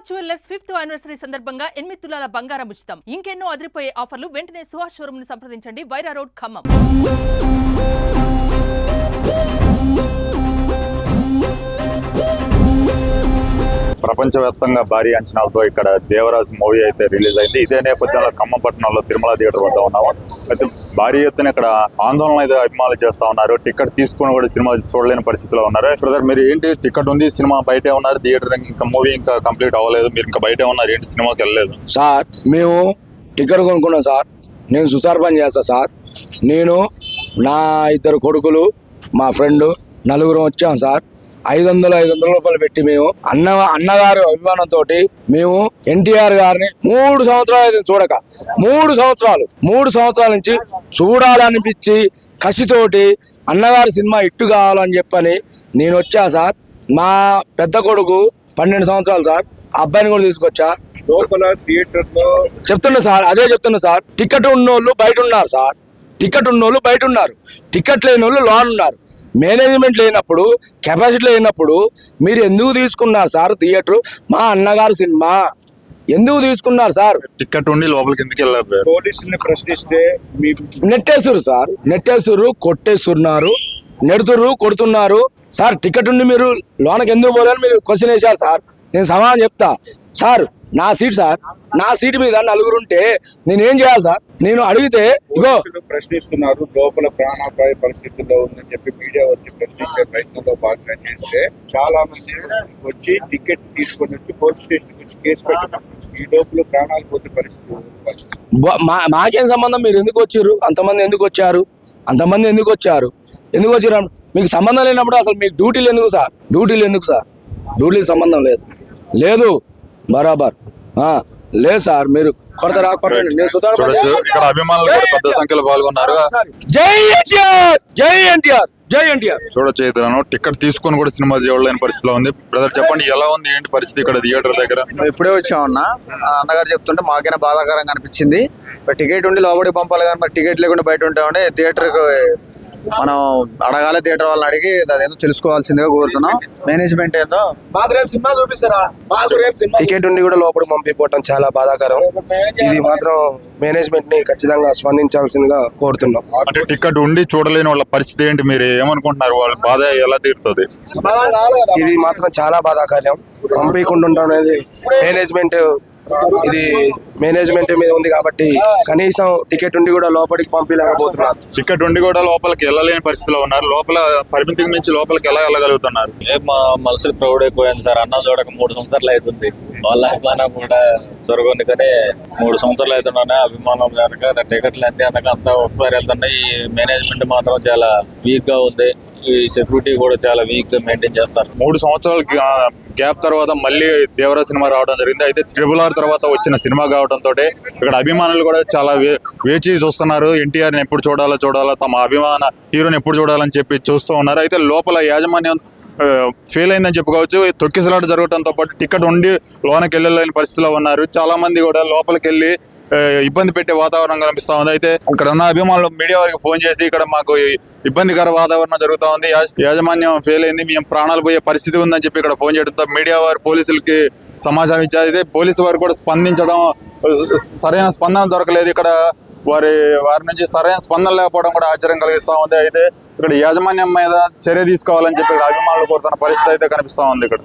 Suhas jewellers fifth anniversary సందర్భంగా ఎనిమిది తులాల బంగారం ఉచితం. ఇంకెన్నో అదిరిపోయే ఆఫర్లు వెంటనే సుహాస్ షోరూమ్ను సంప్రదించండి. వైరా రోడ్ ఖమ్మం. ప్రపంచవ్యాప్తంగా భారీ అంచనాలతో ఇక్కడ దేవరాజ్ మూవీ అయితే రిలీజ్ అయింది. ఇదే నేపథ్యంలో ఖమ్మంపట్నంలో తిరుమల థియేటర్ వద్ద ఉన్నాము. అయితే భారీ ఎత్తున ఇక్కడ ఆందోళన అయితే అభిమానులు చేస్తా ఉన్నారు. టికెట్ తీసుకుని కూడా సినిమా చూడలేని పరిస్థితిలో ఉన్నారు. బ్రదర్ మీరు ఏంటి? టికెట్ ఉంది సినిమా బయటే ఉన్నారు థియేటర్ ఇంకా మూవీ ఇంకా కంప్లీట్ అవ్వలేదు మీరు ఇంకా బయటే ఉన్నారు ఏంటి సినిమాకి వెళ్ళలేదు? సార్ మేము టికెట్ కొనుక్కున్నాం సార్. నేను సుతార్ పని చేస్తా సార్. నేను నా ఇద్దరు కొడుకులు మా ఫ్రెండ్ నలుగురం వచ్చాం సార్. ఐదు వందలు ఐదు వందల రూపాయలు పెట్టి మేము అన్న అన్నగారు అభిమానంతో మేము ఎన్టీఆర్ గారిని మూడు సంవత్సరాలు చూడక మూడు సంవత్సరాలు మూడు సంవత్సరాల నుంచి చూడాలనిపించి కసితోటి అన్నగారి సినిమా ఇట్టు కావాలని చెప్పని నేను వచ్చా సార్. మా పెద్ద కొడుకు పన్నెండు సంవత్సరాలు సార్. అబ్బాయిని కూడా తీసుకొచ్చా. లోపల థియేటర్లో చెప్తున్నా సార్ అదే చెప్తున్నా సార్. టికెట్ ఉన్నోళ్ళు బయట ఉన్నారు సార్. టికెట్ ఉన్నోళ్ళు బయట ఉన్నారు. టికెట్ లేని వాళ్ళు లోన్ ఉన్నారు. మేనేజ్మెంట్ లేనప్పుడు కెపాసిటీ లేనప్పుడు మీరు ఎందుకు తీసుకున్నారు సార్ థియేటర్? మా అన్నగారు సినిమా. ఎందుకు తీసుకున్నారు సార్? టికెట్ ఉండి లోపలికి ఎందుకు వెళ్ళారు పోలీసుల్ని ప్రశ్నిస్తే మీ నెట్టేస్తురు సార్. నెట్టేస్తురు కొట్టేస్తున్నారు నెడుతురు కొడుతున్నారు. సార్ టికెట్ ఉండి మీరు లోనకి ఎందుకు పోలేని మీరు క్వశ్చన్ వేశారు సార్. నేను సమాధానం చెప్తా. సార్ నా సీట్ సార్ నా సీట్ మీద నలుగురు ఉంటే నేను ఏం చేయాలి సార్? నేను అడిగితే ఇగో. ప్రశ్నిస్తున్నారు లోపల ప్రాణాపాయ పరిస్థితుల్లో ఉందని చెప్పి మీడియా వచ్చి ప్రశ్నించే ప్రయత్నంలో భాగంగా చేస్తే చాలా మంది వచ్చి టికెట్ తీసుకొని వచ్చి పోలీస్ స్టేషన్ కేసు పెట్టారు ఈ లోపల ప్రాణాలు పోతే పరిస్థితి మాకేం సంబంధం? మీరు ఎందుకు వచ్చారు? అంతమంది ఎందుకు వచ్చారు? అంతమంది ఎందుకు వచ్చారు? ఎందుకు వచ్చారు? మీకు సంబంధం లేనప్పుడు అసలు మీకు డ్యూటీలు ఎందుకు సార్? డ్యూటీలు ఎందుకు సార్? డ్యూటీకి సంబంధం లేదు. లేదు. బరాబర్. ఆ, లేదు సార్ మీరు నేను సుతారు చూడొచ్చు. ఇక్కడ అభిమానులు కూడా పెద్ద సంఖ్యలో పాల్గొన్నారు. జై ఎన్టీఆర్! జై ఎన్టీఆర్! జై ఎన్టీఆర్! చూడొచ్చు ఇతను. టికెట్ తీసుకొని కూడా సినిమా చూడలేని పరిస్థితిలో ఉంది. బ్రదర్ చెప్పండి ఎలా ఉంది? ఏంటి పరిస్థితి ఇక్కడ థియేటర్ దగ్గర? ఇప్పుడే వచ్చామన్న అన్నగారు చెప్తుంటే మాకైనా బాధాకరంగా అనిపించింది. టికెట్ ఉండి లోపలికి పంపాలి కానీ మరి టికెట్ లేకుండా బయట ఉంటామంటే థియేటర్కి మనం అడగాలి థియేటర్ వాళ్ళని అడిగి అదేందో తెలుసుకోవాల్సిందిగా కోరుతున్నాం. మేనేజ్మెంట్ ఏందో? మాకు రేపు సినిమా చూపిస్తారా? మాకు రేపు సినిమా టికెట్ ఉండి కూడా లోపలికి పంపిపోవటం చాలా బాధాకరం. ఇది మాత్రం మేనేజ్మెంట్ని ఖచ్చితంగా స్పందించాల్సిందిగా కోరుతున్నాం. అంటే టికెట్ ఉండి చూడలేని వాళ్ళ పరిస్థితి ఏంటి? మీరు ఏమనుకుంటున్నారు? వాళ్ళ బాధ ఎలా తీరుతుంది? ఇది మాత్రం చాలా బాధాకరం పంపించకుండా ఉండడం అనేది మేనేజ్మెంట్ ఇది మేనేజ్మెంట్ మీద ఉంది కాబట్టి కనీసం టికెట్ ఉండి కూడా లోపలికి పంపించలేకపోతున్నారు టికెట్ ఉండి కూడా లోపలికి వెళ్ళలేని పరిస్థితిలో ఉన్నారు. లోపల పరిమితికి మించి లోపలికి ఎలా వెళ్ళగలుగుతున్నారు? మా మనసులు ప్రౌడ్ అయిపోయింది సార్. అన్న చూడక మూడు సంవత్సరాలు అవుతుంది. వాళ్ళ అభిమానం కూడా చొరగొని కానీ మూడు సంవత్సరాలు అవుతున్నానే అభిమానం కనుక టికెట్లు అన్ని అనక అంతా ఒకసారి వెళ్తున్నాయి ఈ మేనేజ్మెంట్ మాత్రం చాలా వీక్గా ఉంది. ఈ సెక్యూరిటీ కూడా చాలా వీక్ మెయింటైన్ చేస్తారు. మూడు సంవత్సరాల గ్యాప్ తర్వాత మళ్ళీ దేవరా సినిమా రావడం జరిగింది. అయితే త్రిబుల్ ఆర్ తర్వాత వచ్చిన సినిమా కావడంతో ఇక్కడ అభిమానులు కూడా చాలా వే- వేచి చూస్తున్నారు. ఎన్టీఆర్ని ఎప్పుడు చూడాలో చూడాలో తమ అభిమాన హీరోని ఎప్పుడు చూడాలని చెప్పి చూస్తూ ఉన్నారు. అయితే లోపల యాజమాన్యం ఫెయిల్ అయిందని చెప్పుకోవచ్చు. తొక్కిసలాట జరగడంతో పాటు టికెట్ ఉండి లోనకి వెళ్ళలేని పరిస్థితిలో ఉన్నారు. చాలా మంది కూడా లోపలికి వెళ్ళి ఇబ్బంది పెట్టే వాతావరణం కనిపిస్తా ఉంది. అయితే ఇక్కడ ఉన్న అభిమానులు మీడియా వారికి ఫోన్ చేసి ఇక్కడ మాకు ఇబ్బందికర వాతావరణం జరుగుతా ఉంది. యాజమాన్యం ఫెయిల్ అయింది. మేము ప్రాణాలు పోయే పరిస్థితి ఉందని చెప్పి ఇక్కడ ఫోన్ చేయడంతో మీడియా వారు పోలీసులకి సమాచారం ఇచ్చారు. అయితే పోలీసు వారు కూడా స్పందించడం సరైన స్పందన దొరకలేదు. ఇక్కడ వారి వారి నుంచి సరైన స్పందన లేకపోవడం కూడా ఆశ్చర్యం కలిగిస్తూ ఉంది. అయితే ఇక్కడ యాజమాన్యం మీద చర్య తీసుకోవాలని చెప్పి ఇక్కడ అభిమానులు కోరుతున్న పరిస్థితి అయితే కనిపిస్తా ఉంది ఇక్కడ.